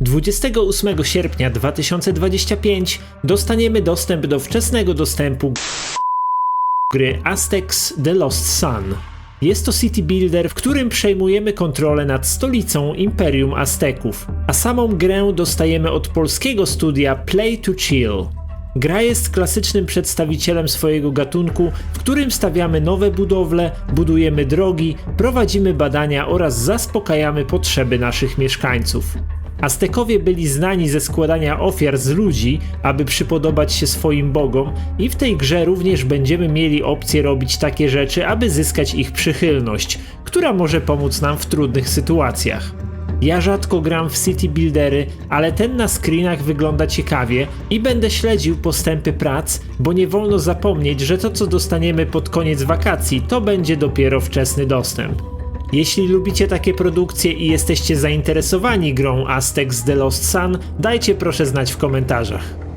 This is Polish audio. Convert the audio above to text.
28 sierpnia 2025 dostaniemy dostęp do wczesnego dostępu gry Aztecs The Lost Sun. Jest to city builder, w którym przejmujemy kontrolę nad stolicą Imperium Azteków, a samą grę dostajemy od polskiego studia Play to Chill. Gra jest klasycznym przedstawicielem swojego gatunku, w którym stawiamy nowe budowle, budujemy drogi, prowadzimy badania oraz zaspokajamy potrzeby naszych mieszkańców. Aztekowie byli znani ze składania ofiar z ludzi, aby przypodobać się swoim bogom, i w tej grze również będziemy mieli opcję robić takie rzeczy, aby zyskać ich przychylność, która może pomóc nam w trudnych sytuacjach. Ja rzadko gram w city buildery, ale ten na screenach wygląda ciekawie i będę śledził postępy prac, bo nie wolno zapomnieć, że to co dostaniemy pod koniec wakacji to będzie dopiero wczesny dostęp. Jeśli lubicie takie produkcje i jesteście zainteresowani grą Aztecs The Lost Sun, dajcie proszę znać w komentarzach.